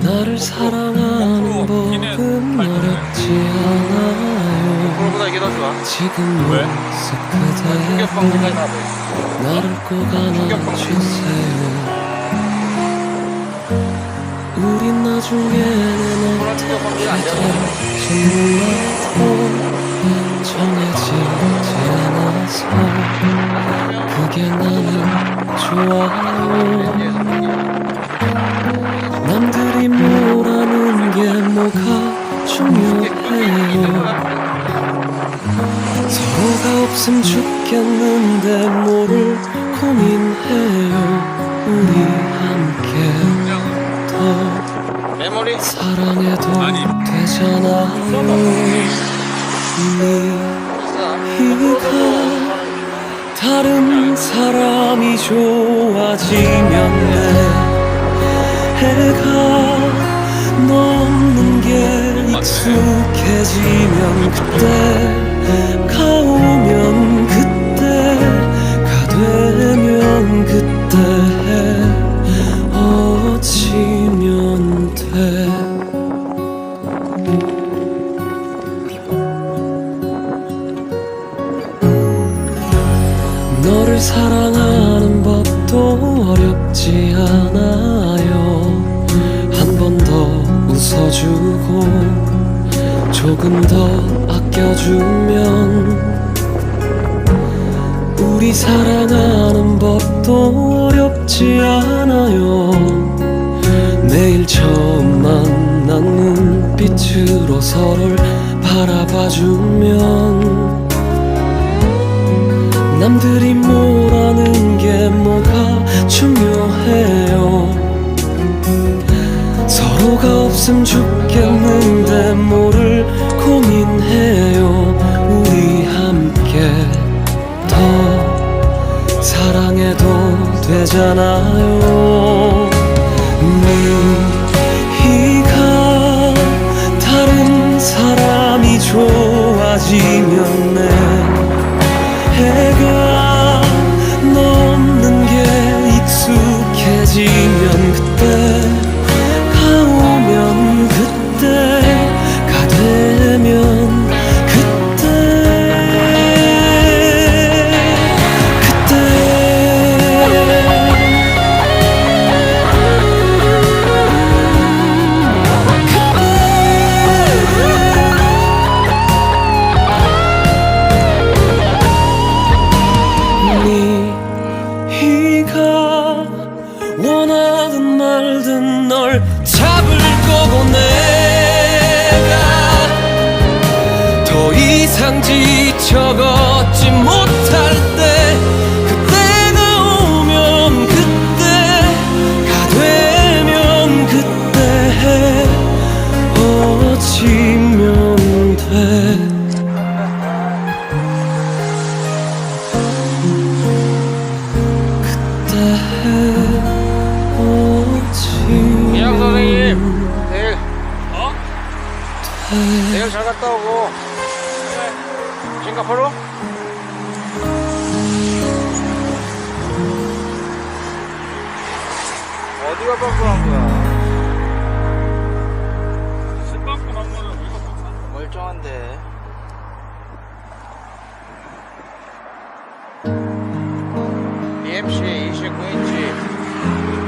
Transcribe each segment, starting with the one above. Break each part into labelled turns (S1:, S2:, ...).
S1: 나를 사랑하는 법은 어렵지 않아요. 지금
S2: 왜?
S1: 모습
S3: 나도
S1: 나를 꼭 안아주세요 우린 나중에는
S3: 되는
S1: 정말로 정해지지 않아서 그게 나는 좋아요. 남들이 뭐라는 게 뭐가 중요해요. 서로가 없음 죽겠는데 뭐를 사랑해도
S2: 아니.
S1: 되잖아요 네가 다른 사람이 좋아지면 내 해가 넘는 게 익숙해지면 그때 사랑하는 법도 어렵지 않아요. 한 번 더 웃어주고 조금 더 아껴주면 우리 사랑하는 법도 어렵지 않아요. 매일 처음 만난 눈빛으로 서로를 바라봐주면 남들이 게 뭐가 중요해요. 서로가 없음 죽겠는데 뭐를 고민해요. 우리 함께 더 사랑해도 되잖아
S3: 내일 잘 갔다 오고. 싱가포르? 어디가 빵꾸한 거야?
S2: 한 번은 우리가 또 사-
S3: 멀쩡한데. BMC 29인치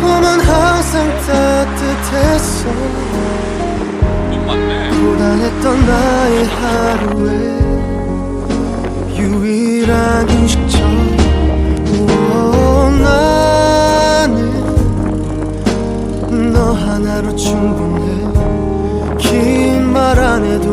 S4: 품은 항상 따뜻했어. 고단했던 나의 하루에 유일한 음식점 오, 나는 너 하나로 충분해. 긴 말 안 해도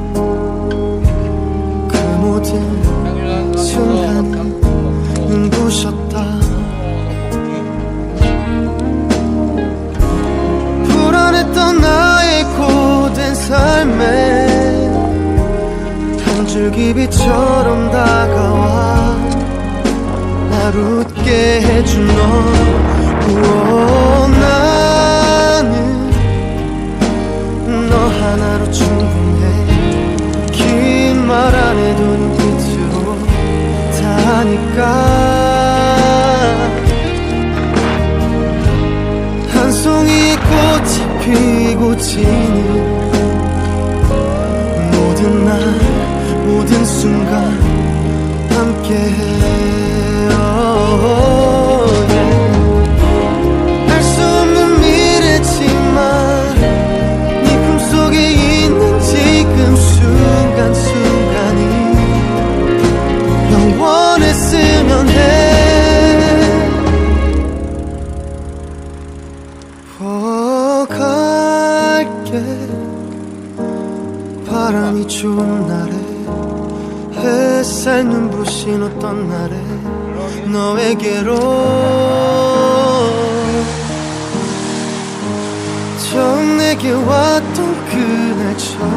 S4: 순간은 눈부셨다. 불안했던 나의 고된 삶에 한 줄기 빛처럼 다가와. 날 웃게 해준 너 피고 지는 모든 날 모든 순간 함께해 알 갈게. 바람이 좋은 날에 햇살 눈부신 어떤 날에 너에게로 처음 내게 왔던 그날처럼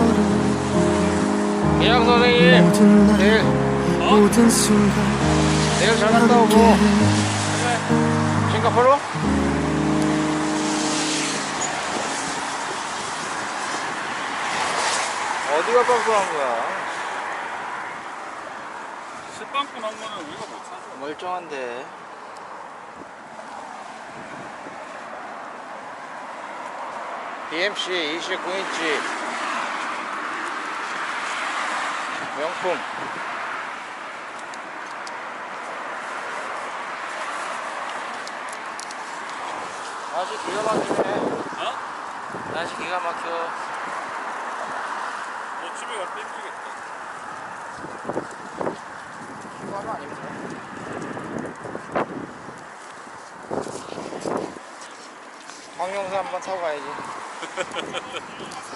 S3: 이양 선생님.
S4: 모든 날
S3: 내일
S4: 모든 순간
S3: 내일 잘 갔다 오고.
S4: 함께해
S3: 싱가포르? 어디가 빵꾸한 거야?
S2: 스빵꾸 난 거는 우리가 못 찾아.
S3: 멀쩡한데 BMC 29인치 명품 날씨 기가 막히네
S2: 어?
S3: 날씨 기가 막혀
S2: 너 집에 갈때 힘들겠다.
S3: 이거 하나 아닙니까? 황룡사 한번 타고 가야지